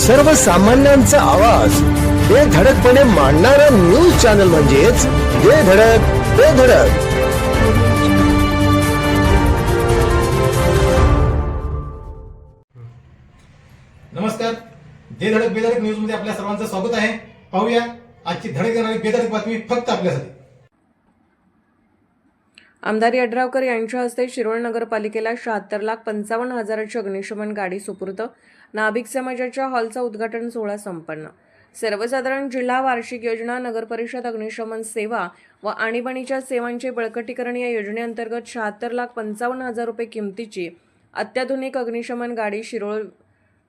सर्वसामान्यांचा आवाज. हे धडकपणे मांडणारा न्यूज चॅनल म्हणजेच हे धडक ते धडक. नमस्कार. जे धडक बेधडक न्यूजमध्ये आपल्या सर्वांचं स्वागत आहे. पाहूया आजची धडक देणारी बेधडक बातमी फक्त आपल्यासाठी. आमदार यड्रावकर यांच्या हस्ते शिरोळ नगरपालिकेला शहात्तर लाख पंचावन्न हजाराची अग्निशमन गाडी सुपूर्त नाभिक समाजाच्या हॉलचा उद्घाटन सोहळा संपन्न. सर्वसाधारण जिल्हा वार्षिक योजना नगरपरिषद अग्निशमन सेवा व आणीबाणीच्या सेवांचे बळकटीकरण या योजनेअंतर्गत शहात्तर लाख पंचावन्न हजार रुपये किमतीची अत्याधुनिक अग्निशमन गाडी शिरोळ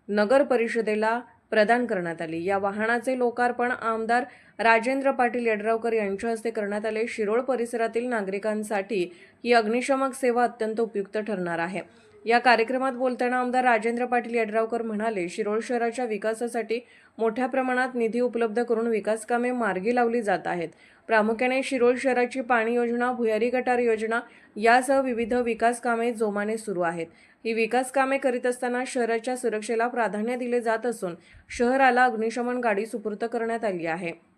नगर परिषदेला प्रदान करण्यात आली. या वाहनाचे लोकार्पण आमदार राजेंद्र पाटील यड्रावकर यांच्या हस्ते करण्यात आले. शिरोळ परिसरातील नागरिकांसाठी ही अग्निशमक सेवा अत्यंत उपयुक्त ठरणार आहे. या कार्यक्रमात बोलताना आमदार राजेंद्र पाटील यड्रावकर म्हणाले शिरोळ शहराच्या विकासासाठी मोठ्या प्रमाणात निधी उपलब्ध करून विकास कामे मार्गी लावली जात आहेत. प्रामुख्याने शिरोळ शहराची पाणी योजना भुयारी गटार योजना यासह विविध विकास कामे जोमाने सुरू आहेत. ही विकास कामे करीत असताना शहराच्या सुरक्षेला प्राधान्य दिले जात असून शहराला अग्निशमन गाडी सुपूर्द करण्यात आली आहे.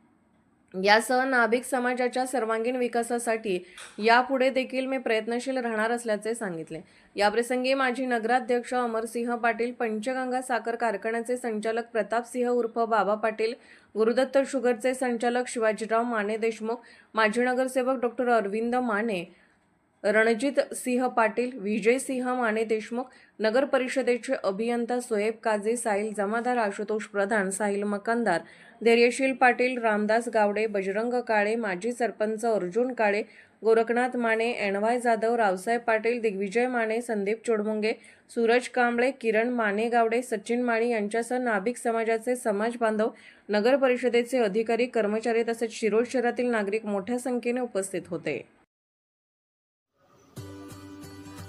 यासह नाभिक समाजाच्या सर्वांगीण विकासासाठी यापुढे देखील मी प्रयत्नशील राहणार असल्याचे सांगितले. याप्रसंगी माजी नगराध्यक्ष अमरसिंह पाटील पंचगंगा साखर कारखान्याचे संचालक प्रतापसिंह उर्फ बाबा पाटील गुरुदत्त शुगरचे संचालक शिवाजीराव माने देशमुख माजी नगरसेवक डॉक्टर अरविंद माने रणजित सिंह पाटील विजय सिंह माने देशमुख नगर परिषदेचे अभियंता सोएब काझे साहिल जमादार आशुतोष प्रधान साहिल मकानदार धैर्यशील पाटील रामदास गावडे बजरंग काळे माजी सरपंच अर्जुन काळे गोरखनाथ माने एणवाय जाधव रावसाहेब पाटील दिग्विजय माने संदीप चोडमुंगे सूरज कांबळे किरण माने गावडे सचिन माळी यांच्यासह नाभिक समाजाचे समाज बांधव नगर परिषदेचे अधिकारी कर्मचारी तसेच शिरोळ शहरातील नागरिक मोठ्या संख्येने उपस्थित होते.